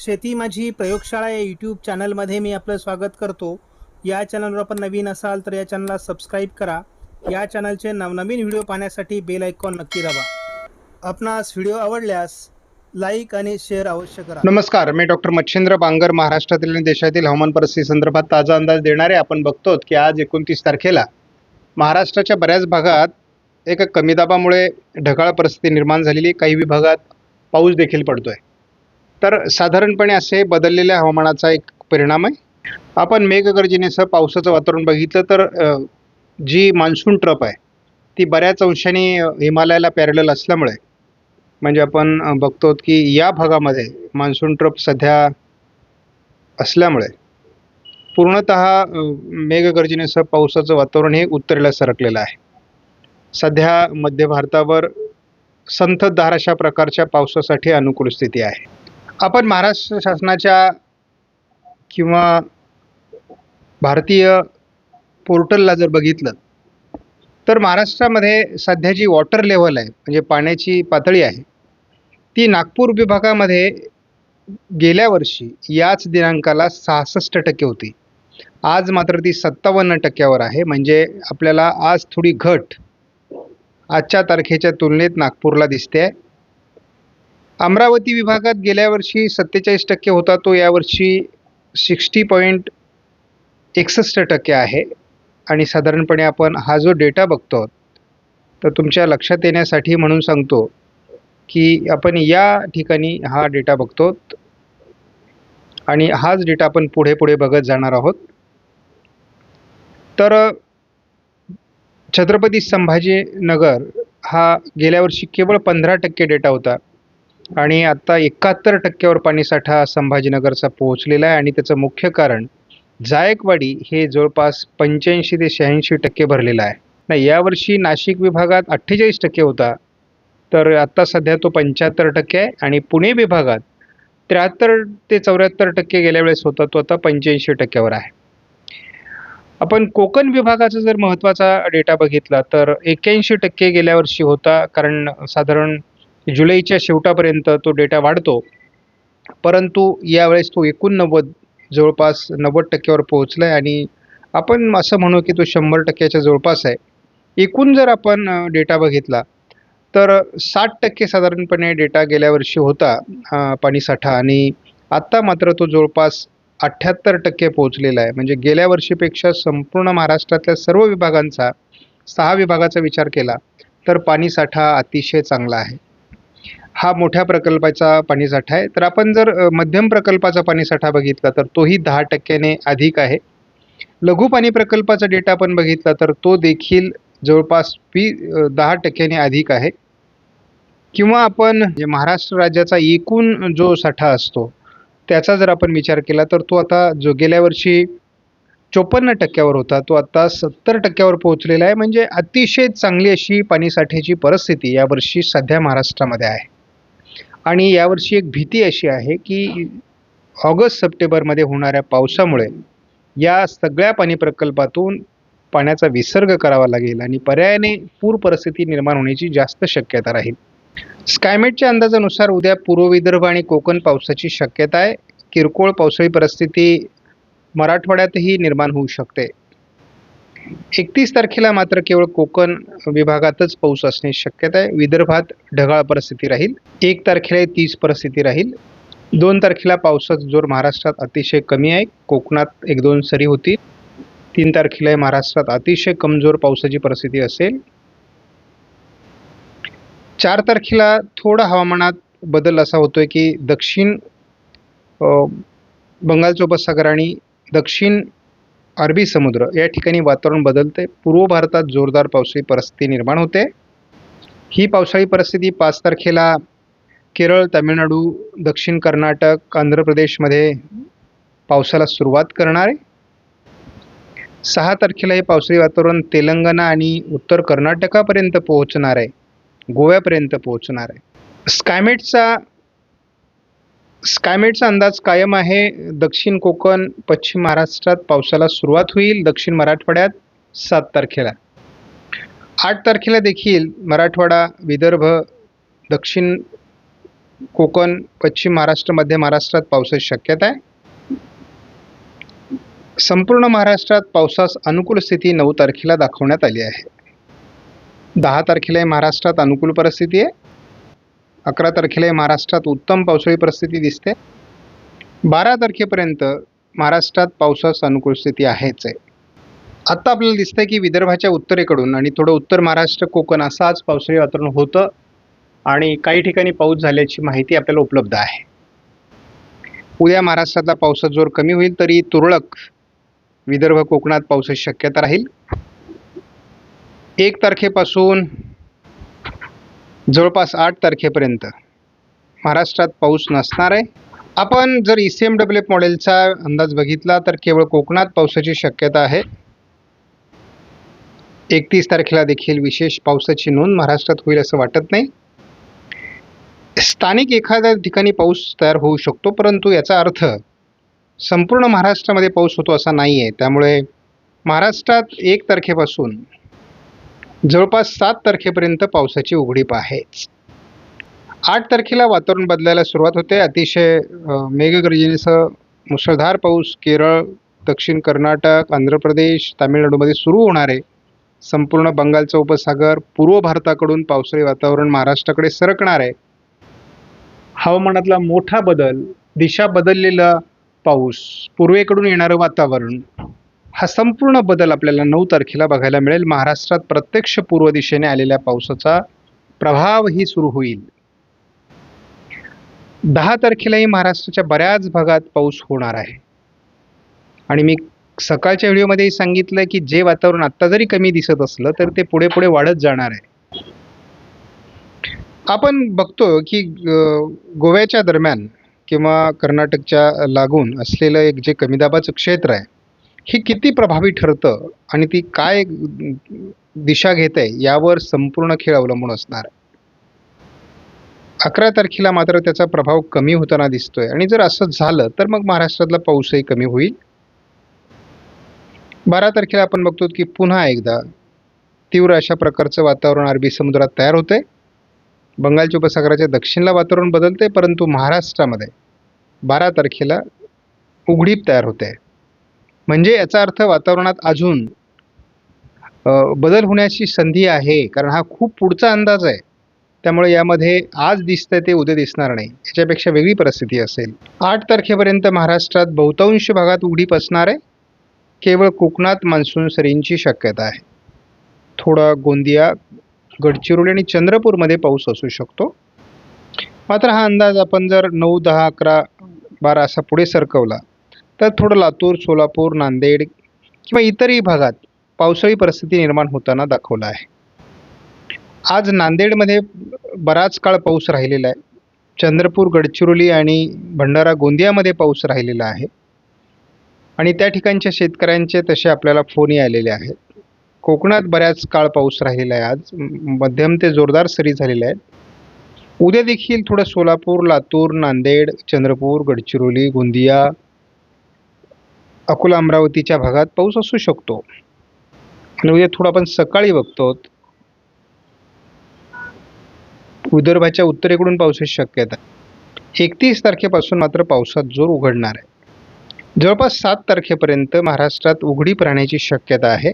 शेती माझी प्रयोगशाळा या यूट्यूब चॅनलमध्ये मी आपलं स्वागत करतो. या चॅनलवर आपण नवीन असाल तर या चॅनलला सबस्क्राईब करा. या चॅनलचे नवनवीन व्हिडिओ पाहण्यासाठी बेल आयकॉन नक्की दाबा. आपणास व्हिडिओ आवडल्यास लाईक आणि शेअर अवश्य करा. नमस्कार मी डॉक्टर मच्छिंद्र बांगर महाराष्ट्रातील आणि देशातील हवामान परिस्थिती संदर्भात ताजा अंदाज देणारे आपण बघतो की आज एकोणतीस तारखेला महाराष्ट्राच्या बऱ्याच भागात एका कमी दाबामुळे ढगाळ परिस्थिती निर्माण झालेली. काही विभागात पाऊस देखील पडतोय. तर साधारणपणे असे बदललेल्या हवामानाचा एक परिणाम आहे. आपण मेघगर्जनेसह पावसाचं वातावरण बघितलं तर जी मान्सून ट्रप आहे ती बऱ्याच अंशाने हिमालयाला पॅरल असल्यामुळे म्हणजे आपण बघतो की या भागामध्ये मान्सून ट्रप सध्या असल्यामुळे पूर्णत मेघगर्जनेसह पावसाचं वातावरण हे उत्तरेला सरकलेलं आहे. सध्या मध्य भारतावर संततधार अशा प्रकारच्या पावसासाठी अनुकूल स्थिती आहे. आपण महाराष्ट्र शासनाच्या किंवा भारतीय पोर्टलला जर बघितलं तर महाराष्ट्रामध्ये सध्या जी वॉटर लेवल आहे म्हणजे पाण्याची पातळी आहे ती नागपूर विभागामध्ये गेल्या वर्षी याच दिनांकाला सहासष्ट टक्के होती. आज मात्र ती सत्तावन्न टक्क्यावर आहे म्हणजे आपल्याला आज थोडी घट आजच्या तारखेच्या तुलनेत नागपूरला दिसते. आहे अमरावती विभागात गेल्या वर्षी सत्तेचाळीस टक्के होता तो यावर्षी सिक्स्टी पॉईंट एकसष्ट टक्के आहे. आणि साधारणपणे आपण हा जो डेटा बघतो तर तुमच्या लक्षात येण्यासाठी म्हणून सांगतो की आपण या ठिकाणी हा डेटा बघतो. आणि हाच डेटा आपण पुढे पुढे बघत जाणार आहोत. तर छत्रपती संभाजीनगर हा गेल्या वर्षी केवळ पंधरा टक्के डेटा होता. आणि आत्ता एकाहत्तर टक्क्यावर पाणीसाठा संभाजीनगरचा पोहोचलेला आहे आणि त्याचं मुख्य कारण जायकवाडी हे जवळपास पंच्याऐंशी ते शहाऐंशी टक्के भरलेलं आहे. नाही यावर्षी नाशिक विभागात अठ्ठेचाळीस टक्के होता. तर आत्ता सध्या तो पंच्याहत्तर टक्के आहे आणि पुणे विभागात त्र्याहत्तर ते चौऱ्याहत्तर टक्के गेल्या वेळेस होता तो आता पंच्याऐंशी टक्क्यावर आहे. आपण कोकण विभागाचा जर महत्त्वाचा डेटा बघितला तर एक्क्याऐंशी टक्के गेल्या वर्षी होता कारण साधारण जुलैच्या शेवटापर्यंत तो डेटा वाढतो. परंतु यावेळेस तो एकोणनव्वद जवळपास नव्वद टक्क्यावर पोहोचला आहे आणि आपण असं म्हणू की तो शंभर टक्क्याच्या जवळपास आहे. एकूण जर आपण डेटा बघितला तर साठ टक्के साधारणपणे डेटा गेल्या वर्षी होता पाणीसाठा आणि आत्ता मात्र तो जवळपास अठ्ठ्याहत्तर टक्के पोहोचलेला आहे. म्हणजे गेल्या वर्षीपेक्षा संपूर्ण महाराष्ट्रातल्या सर्व विभागांचा सहा विभागाचा विचार केला तर पाणीसाठा अतिशय चांगला आहे. हा मोठ्या प्रकल्पाचा पाणीसाठा आहे. तर आपण जर मध्यम प्रकल्पाचा पाणीसाठा बघितला तर तोही दहा टक्क्याने अधिक आहे. लघु पाणी प्रकल्पाचा डेटा आपण बघितला तर तो देखील जवळपास वी दहा टक्क्याने अधिक आहे. किंवा आपण महाराष्ट्र राज्याचा एकूण जो साठा असतो त्याचा जर आपण विचार केला तर तो आता जो गेल्या वर्षी चोपन्न टक्क्यावर होता. तो आता सत्तर टक्क्यावर पोहोचलेला आहे. म्हणजे अतिशय चांगली अशी पाणीसाठ्याची परिस्थिती यावर्षी सध्या महाराष्ट्रामध्ये आहे. आणि यावर्षी एक भीती अशी आहे की ऑगस्ट सप्टेंबरमध्ये होणाऱ्या पावसामुळे या सगळ्या पाणी प्रकल्पातून पाण्याचा विसर्ग करावा लागेल आणि पर्यायाने पूर परिस्थिती निर्माण होण्याची जास्त शक्यता राहील. स्कायमेटच्या अंदाजानुसार उद्या पूर्व विदर्भ आणि कोकण पावसाची शक्यता आहे. किरकोळ पावसाळी परिस्थिती मराठवाड्यातही निर्माण होऊ शकते. एकतीस तारखेला मात्र केवळ कोकण विभागातच पाऊस असण्याची शक्यता आहे. विदर्भात ढगाळ परिस्थिती राहील. एक तारखेला तीच परिस्थिती राहील. दोन तारखेला पावसाचा जोर महाराष्ट्रात अतिशय कमी आहे. कोकणात एक दोन सरी होतील. तीन तारखेला महाराष्ट्रात अतिशय कमजोर पावसाची परिस्थिती असेल. चार तारखेला थोडा हवामानात बदल असा होतोय की दक्षिण अ, बंगालचा उपसागर आणि दक्षिण अरबी समुद्र या ठिकाणी वातावरण बदलते. पूर्व भारतात जोरदार पावसाळी परिस्थिती निर्माण होते. ही पावसाळी परिस्थिती पाच तारखेला केरळ तामिळनाडू दक्षिण कर्नाटक आंध्र प्रदेशमध्ये पावसाला सुरुवात करणार आहे. सहा तारखेला हे पावसाळी वातावरण तेलंगणा आणि उत्तर कर्नाटकापर्यंत पोहोचणार आहे. गोव्यापर्यंत पोहोचणार आहे. स्कायमेटचा स्कायमेटचा अंदाज कायम आहे. दक्षिण कोकण पश्चिम महाराष्ट्रात पावसाला सुरुवात होईल. दक्षिण मराठवाड्यात सात तारखेला. आठ तारखेला देखील मराठवाडा विदर्भ दक्षिण कोकण पश्चिम महाराष्ट्र मध्य महाराष्ट्रात पावसाची शक्यता आहे. संपूर्ण महाराष्ट्रात पावसास अनुकूल स्थिती नऊ तारखेला दाखवण्यात आली आहे. दहा तारखेला महाराष्ट्रात अनुकूल परिस्थिती आहे. अकरा तारखेला महाराष्ट्रात उत्तम पावसाळी परिस्थिती दिसते. बारा तारखेपर्यंत महाराष्ट्रात पावसास अनुकूल स्थिती आहेच आहे. आत्ता आपल्याला दिसतंय की विदर्भाच्या उत्तरेकडून आणि थोडं उत्तर महाराष्ट्र कोकण असं आज पावसाळी वातावरण होतं आणि काही ठिकाणी पाऊस झाल्याची माहिती आपल्याला उपलब्ध आहे. उद्या महाराष्ट्रातला पावसाचा जोर कमी होईल तरी तुरळक विदर्भ कोकणात पावसाची शक्यता राहील. एक तारखेपासून जवळपास आठ तारखेपर्यंत. महाराष्ट्रात पाऊस नसणार आहे. आपण जर E C M W F मॉडेलचा अंदाज बघितला तर केवळ कोकणात पावसाची शक्यता आहे. एकतीस तारखेला देखील विशेष पावसाची नोंद महाराष्ट्रात होईल असं वाटत नाही. स्थानिक एखाद्या ठिकाणी पाऊस तयार होऊ शकतो परंतु याचा अर्थ संपूर्ण महाराष्ट्रामध्ये पाऊस होतो असा नाही आहे त्यामुळे महाराष्ट्रात एक तारखेपासून जवळपास सात तारखेपर्यंत पावसाची उघडीप आहेच. आठ तारखेला वातावरण बदलायला सुरुवात होते. अतिशय मेघगर्जनेसह मुसळधार पाऊस केरळ दक्षिण कर्नाटक आंध्र प्रदेश तामिळनाडूमध्ये सुरू होणार आहे संपूर्ण बंगालचा उपसागर पूर्व भारताकडून पावसाळी वातावरण महाराष्ट्राकडे सरकणार. आहे हवामानातला मोठा बदल दिशा बदललेला पाऊस पूर्वेकडून येणारं वातावरण हा संपूर्ण बदल आपल्याला नऊ तारखेला बघायला मिळेल. महाराष्ट्रात प्रत्यक्ष पूर्व दिशेने आलेल्या पावसाचा प्रभावही सुरू होईल. दहा तारखेलाही महाराष्ट्राच्या बऱ्याच भागात पाऊस होणार आहे. आणि मी सकाळच्या व्हिडिओमध्येही सांगितलं की जे वातावरण आत्ता जरी कमी दिसत असलं तर ते पुढे पुढे वाढत जाणार आहे. आपण बघतो की गोव्याच्या दरम्यान किंवा कर्नाटकच्या लागून असलेलं एक जे कमी दाबाचं क्षेत्र आहे हे किती प्रभावी ठरतं आणि ती काय दिशा घेत आहे यावर संपूर्ण खेळ अवलंबून असणार? आहे अकरा तारखेला मात्र त्याचा प्रभाव कमी होताना दिसतोय. आणि जर असं झालं तर मग महाराष्ट्रातला पाऊसही कमी होईल. बारा तारखेला आपण बघतो की पुन्हा एकदा तीव्र अशा प्रकारचं वातावरण अरबी समुद्रात तयार होते बंगालच्या उपसागराच्या दक्षिणला वातावरण बदलते परंतु महाराष्ट्रामध्ये बारा तारखेला उघडीप तयार होते. म्हणजे याचा अर्थ वातावरणात अजून बदल होण्याची संधी आहे कारण हा खूप पुढचा अंदाज आहे. त्यामुळे यामध्ये आज दिसतंय ते उद्या दिसणार नाही. याच्यापेक्षा वेगळी परिस्थिती असेल. आठ तारखेपर्यंत महाराष्ट्रात बहुतांश भागात उघडीप असणार आहे. केवळ कोकणात मान्सून सरींची शक्यता आहे. थोडा गोंदिया गडचिरोली आणि चंद्रपूरमध्ये पाऊस असू शकतो. मात्र हा अंदाज आपण जर नऊ दहा अकरा बारा असा पुढे सरकवला तर थोडं लातूर सोलापूर नांदेड किंवा इतरही भागात पावसाळी परिस्थिती निर्माण होताना दाखवला आहे. आज नांदेडमध्ये बराच काळ पाऊस राहिलेला आहे. चंद्रपूर गडचिरोली आणि भंडारा गोंदियामध्ये पाऊस राहिलेला आहे. आणि त्या ठिकाणच्या शेतकऱ्यांचे तसे आपल्याला फोनही आलेले आहेत. कोकणात बऱ्याच काळ पाऊस राहिलेला आहे. आज मध्यम ते जोरदार सरी झालेल्या आहेत. उद्या देखील थोडं सोलापूर लातूर नांदेड चंद्रपूर गडचिरोली गोंदिया अकोला अमरावतीच्या भागात पाऊस असू शकतो. आणि उद्या थोडं आपण सकाळी बघतो. विदर्भाच्या उत्तरेकडून पावसाची शक्यता एकतीस तारखेपासून मात्र पावसात जोर उघडणार आहे. जवळपास सात तारखेपर्यंत महाराष्ट्रात उघडीप राहण्याची शक्यता आहे.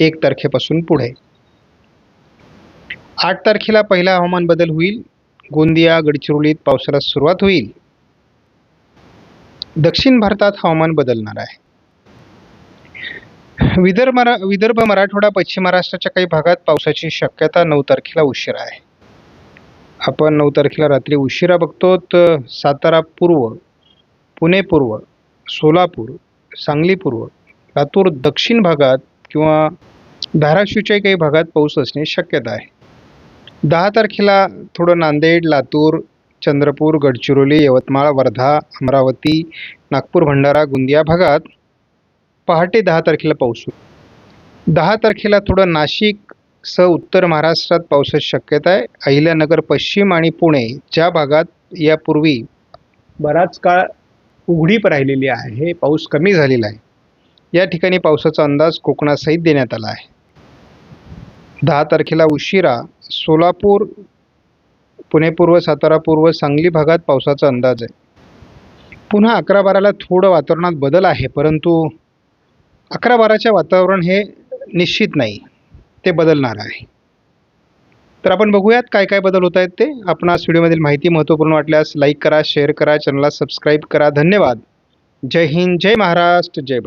एक तारखेपासून पुढे. आठ तारखेला पहिला हवामान बदल होईल. गोंदिया गडचिरोलीत पावसाला सुरुवात होईल. दक्षिण भारतात हवामान बदलणार आहे. विदर्भ मरा विदर्भ मराठवाडा पश्चिम महाराष्ट्राच्या काही भागात पावसाची शक्यता नऊ तारखेला उशिरा आहे. आपण नऊ तारखेला रात्री उशिरा बघतो तर सातारा पूर्व पुणे पूर्व सोलापूर सांगली पूर्व लातूर दक्षिण भागात किंवा धाराशिवच्या काही भागात पाऊस असण्याची शक्यता आहे. दहा तारखेला थोडं नांदेड लातूर चंद्रपूर गडचिरोली यवतमाळ वर्धा अमरावती नागपूर भंडारा गोंदिया भागात पहाटे दहा तारखेला पाऊस दहा तारखेला थोडं नाशिक सह उत्तर महाराष्ट्रात पावसाची शक्यता आहे. अहिल्यानगर पश्चिम आणि पुणे ज्या भागात यापूर्वी बराच काळ उघडीप राहिलेली आहे पाऊस कमी झालेला आहे. या ठिकाणी पावसाचा अंदाज कोकणासहित देण्यात आला आहे. दहा तारखेला उशिरा सोलापूर पुणे पूर्व सातारा पूर्व सांगली भागात पावसाचा अंदाज आहे. पुन्हा अकरा बाराला थोडं वातावरणात बदल आहे परंतु अकरा बाराचे वातावरण हे निश्चित नाही ते बदलणार आहे. तर आपण बघूयात काय काय बदल होत आहेत ते. आपणास व्हिडिओमधील माहिती महत्त्वपूर्ण वाटल्यास लाईक करा शेअर करा चॅनलला सबस्क्राईब करा. धन्यवाद. जय हिंद जय महाराष्ट्र जय